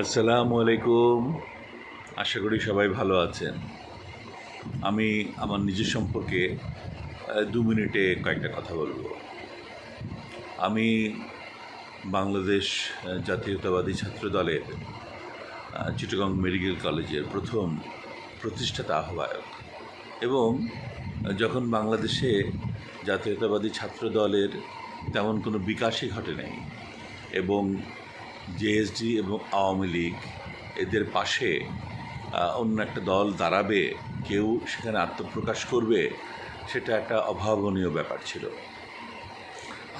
আসসালামু আলাইকুম। আশা করি সবাই ভালো আছেন। আমি আমার নিজের সম্পর্কে দু মিনিটে কয়েকটা কথা বলব। আমি বাংলাদেশ জাতীয়তাবাদী ছাত্র দলের চিটাগং মেডিকেল কলেজের প্রথম প্রতিষ্ঠাতা আহ্বায়ক এবং যখন বাংলাদেশে জাতীয়তাবাদী ছাত্র দলের তেমন কোনো বিকাশই ঘটে নাই এবং জেএসডি এবং আওয়ামী লীগ এদের পাশে অন্য একটা দল দাঁড়াবে, কেউ সেখানে আত্মপ্রকাশ করবে, সেটা একটা অভাবনীয় ব্যাপার ছিল।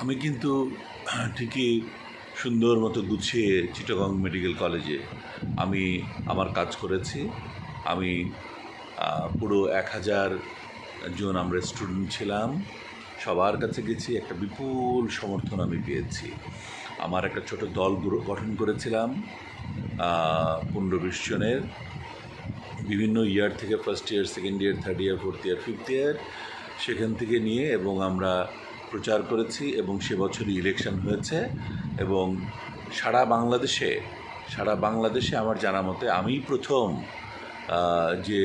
আমি কিন্তু ঠিকই সুন্দর মতো গুছিয়ে চিটাগং মেডিকেল কলেজে, আমি আমার কাজ করেছি। আমি পুরো এক হাজার জন আমরা স্টুডেন্ট ছিলাম। সবার কাছে গেছি, একটা বিপুল সমর্থন আমি পেয়েছি। আমার একটা ছোট দল গঠন করেছিলাম পনেরো বিশ জনের। বিভিন্ন ইয়ার থেকে first year second year third year fourth year fifth year সেখান থেকে নিয়ে এবং আমরা প্রচার করেছি এবং সে বছরই ইলেকশন হয়েছে এবং সারা বাংলাদেশে সারা বাংলাদেশে আমার জানা মতে আমি প্রথম যে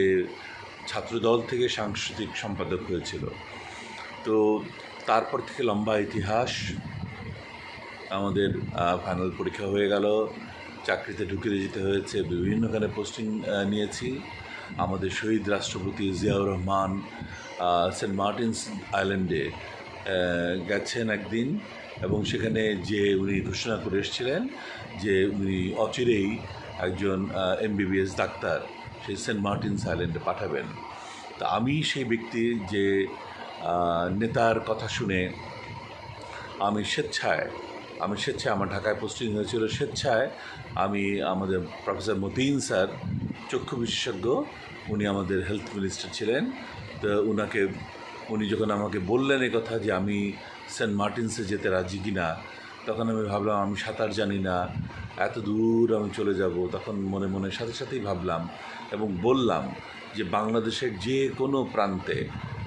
ছাত্রদল থেকে সাংস্কৃতিক সম্পাদক হয়েছিল। তো তারপর থেকে লম্বা ইতিহাস আমাদের ফাইনাল পরীক্ষা হয়ে গেল। চাকরিতে ঢুকে যেতে হয়েছে, বিভিন্নখানে পোস্টিং নিয়েছি। আমাদের শহীদ রাষ্ট্রপতি জিয়াউর রহমান সেন্ট মার্টিনস আইল্যান্ডে গেছেন একদিন এবং সেখানে যে উনি ঘোষণা করে এসেছিলেন যে উনি অচিরেই একজন এমবিবিএস ডাক্তার সেই সেন্ট মার্টিনস আইল্যান্ডে পাঠাবেন। তা আমি সেই ব্যক্তি যে নেতার কথা শুনে আমি স্বেচ্ছায় আমি স্বেচ্ছায়, আমার ঢাকায় পোস্টিং হয়েছিল স্বেচ্ছায়। আমি আমাদের প্রফেসর মতিন স্যার, চক্ষু বিশেষজ্ঞ, উনি আমাদের হেলথ মিনিস্টার ছিলেন। তো ওনাকে উনি যখন আমাকে বললেন এই কথা যে আমি সেন্ট মার্টিনসে যেতে রাজি কিনা, তখন আমি ভাবলাম, আমি সাঁতার জানি না, এত দূর আমি চলে যাব, তখন মনে মনে সাথে সাথেই ভাবলাম এবং বললাম যে বাংলাদেশের যে কোনো প্রান্তে,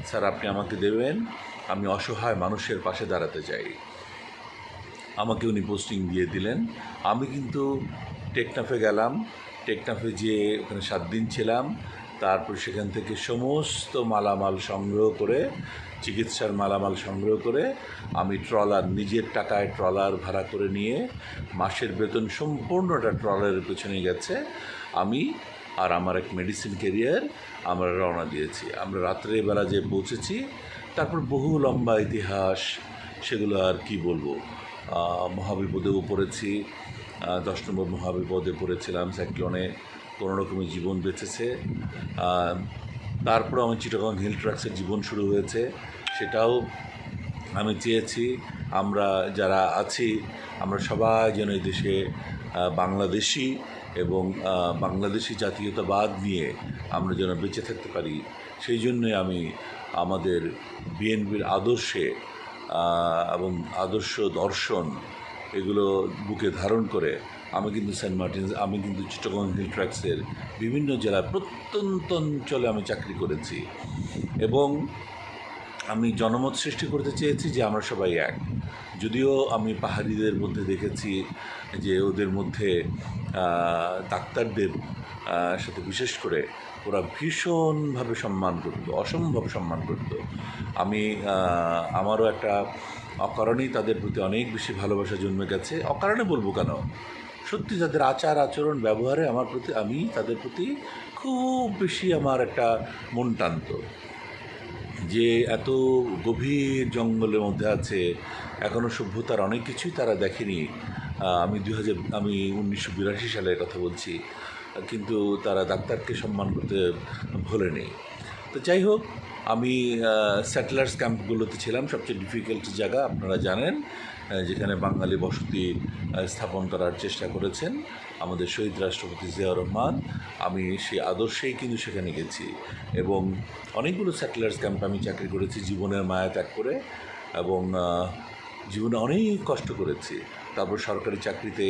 স্যার আপনি আমাকে দেবেন, আমি অসহায় মানুষের পাশে দাঁড়াতে চাই। আমাকে উনি পোস্টিং দিয়ে দিলেন। আমি কিন্তু টেকনাফে গেলাম। টেকনাফে যেয়ে ওখানে সাত দিন ছিলাম। তারপর সেখান থেকে সমস্ত মালামাল সংগ্রহ করে, চিকিৎসার মালামাল সংগ্রহ করে আমি ট্রলার, নিজের টাকায় ট্রলার ভাড়া করে নিয়ে মাসের বেতন সম্পূর্ণটা ট্রলারের পেছনে গেছে। আমি আর আমার এক মেডিসিন ক্যারিয়ার আমরা রওনা দিয়েছি। আমরা রাত্রেবেলা যে পৌঁছেছি। তারপর বহু লম্বা ইতিহাস, সেগুলো আর কি বলব? মহাবিপদেও পড়েছি। দশ নম্বর মহাবিপদে পড়েছিলাম, সাইক্লোনে কোনো রকমের জীবন বেঁচেছে। তারপর আমার চিটাগং হিল ট্রাক্সের জীবন শুরু হয়েছে। সেটাও আমি চেয়েছি, আমরা যারা আছি, আমরা সবাই যেন এই দেশে বাংলাদেশি এবং বাংলাদেশি জাতীয়তাবাদ নিয়ে আমরা যেন বেঁচে থাকতে পারি। সেই জন্যই আমি আমাদের বিএনপির আদর্শে এবং আদর্শ দর্শন এগুলো বুকে ধারণ করে আমি কিন্তু সেন্ট মার্টিনস আমি কিন্তু চিটগং হিল ট্র্যাক্সের বিভিন্ন জেলায় প্রত্যন্ত অঞ্চলে আমি চাকরি করেছি। এবং আমি জনমত সৃষ্টি করতে চেয়েছি যে আমরা সবাই এক। যদিও আমি পাহাড়িদের মধ্যে দেখেছি যে ওদের মধ্যে ডাক্তারদের সাথে বিশেষ করে ওরা ভীষণভাবে সম্মান করতো, অসম্ভব সম্মান করতো। আমি আমারও একটা অকারণেই তাদের প্রতি অনেক বেশি ভালোবাসা জন্মে গেছে। অকারণে বলব কেন? সত্যি তাদের আচার, আচরণ, ব্যবহারে আমার প্রতি, আমি তাদের প্রতি খুব বেশি আমার একটা মন টানতো। যে এত গভীর জঙ্গলের মধ্যে আছে এখনও সভ্যতার অনেক কিছুই তারা দেখেনি। আমি দু হাজার আমি উনিশশো বিরাশি সালের কথা বলছি, কিন্তু তারা ডাক্তারকে সম্মান করতে ভোলেনি। তো যাই হোক আমি স্যাটেলার্স ক্যাম্পগুলোতে ছিলাম, সবচেয়ে ডিফিকাল্ট জায়গা আপনারা জানেন যেখানে বাঙালি বসতি স্থাপন করার চেষ্টা করেছেন আমাদের শহীদ রাষ্ট্রপতি জিয়াউর রহমান। আমি সেই আদর্শেই কিন্তু সেখানে গেছি এবং অনেকগুলো স্যাটেলার্স ক্যাম্পে আমি চাকরি করেছি, জীবনের মায়া ত্যাগ করে এবং জীবনে অনেক কষ্ট করেছি। তারপর সরকারি চাকরিতে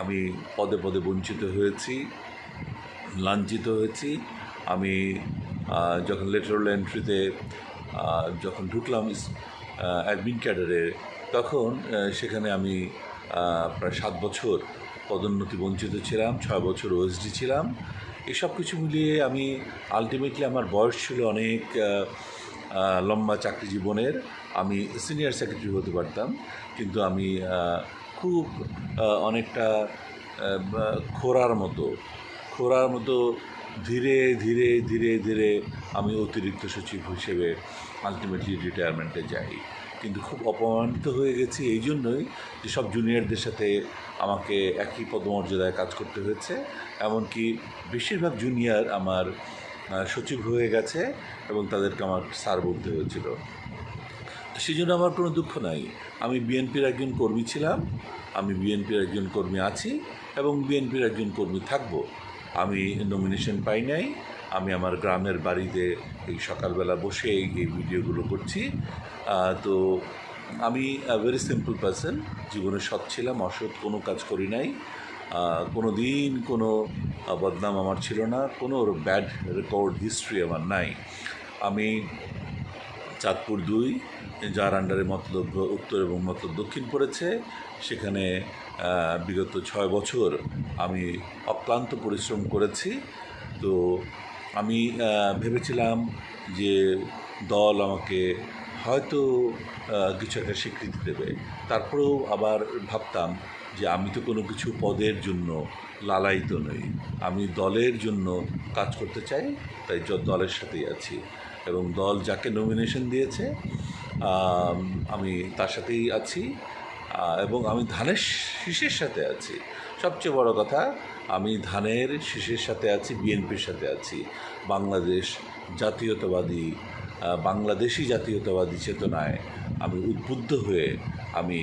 আমি পদে পদে বঞ্চিত হয়েছি, লাঞ্ছিত হয়েছি। আমি যখন লেটারাল এন্ট্রিতে যখন ঢুকলাম অ্যাডমিন ক্যাডারে তখন সেখানে আমি প্রায় সাত বছর পদোন্নতি বঞ্চিত ছিলাম, ছয় বছর ওএসডি ছিলাম। এসব কিছু মিলিয়ে আমি আলটিমেটলি আমার বয়স ছিল অনেক লম্বা চাকরি জীবনের। আমি সিনিয়র সেক্রেটারি হতে পারতাম, কিন্তু আমি খুব অনেকটা খোরার মতো খোরার মতো ধীরে ধীরে ধীরে ধীরে আমি অতিরিক্ত সচিব হিসেবে আলটিমেটলি রিটায়ারমেন্টে যাই। কিন্তু খুব অপমানিত হয়ে গেছি এই জন্যই যে সব জুনিয়রদের সাথে আমাকে একই পদমর্যাদায় কাজ করতে হয়েছে। এমনকি বেশিরভাগ জুনিয়র আমার সচিব হয়ে গেছে এবং তাদেরকে আমার স্যার বলতে হয়েছিল। সেই জন্য আমার কোনো দুঃখ নাই। আমি বিএনপির একজন কর্মী ছিলাম, আমি বিএনপির একজন কর্মী আছি এবং বিএনপির একজন কর্মী থাকব। আমি নমিনেশন পাই নাই। আমি আমার গ্রামের বাড়িতে এই সকালবেলা বসে এই ভিডিওগুলো করছি। তো আমি ভেরি সিম্পল পার্সন জীবনে সৎ ছিলাম, অসৎ কোনো কাজ করি নাই। কোনো দিন কোনো বদনাম আমার ছিল না, কোনো ব্যাড রেকর্ড হিস্ট্রি আমার নাই। আমি চাঁদপুর দুই, যার আন্ডারে মতলব উত্তর এবং মতলব দক্ষিণ পড়েছে। সেখানে বিগত ছয় বছর আমি অক্লান্ত পরিশ্রম করেছি। তো আমি ভেবেছিলাম যে দল আমাকে হয়তো কিছু একটা স্বীকৃতি দেবে। তারপরেও আবার ভাবতাম যে আমি তো কোনো কিছু পদের জন্য লালায়িত নই। আমি দলের জন্য কাজ করতে চাই, তাই দলের সাথেই আছি। এবং দল যাকে নমিনেশন দিয়েছে, আমি তার সাথেই আছি এবং আমি ধানের শীষের সাথে আছি। সবচেয়ে বড় কথা, আমি ধানের শীষের সাথে আছি, বিএনপির সাথে আছি। বাংলাদেশ জাতীয়তাবাদী বাংলাদেশি জাতীয়তাবাদী চেতনায় আমি উদ্বুদ্ধ হয়ে আমি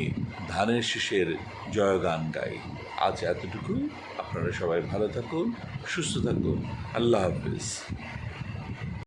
ধানের শীষের জয়গান গাই। আজ এতটুকুই। আপনারা সবাই ভালো থাকুন, সুস্থ থাকুন। আল্লাহ হাফিজ।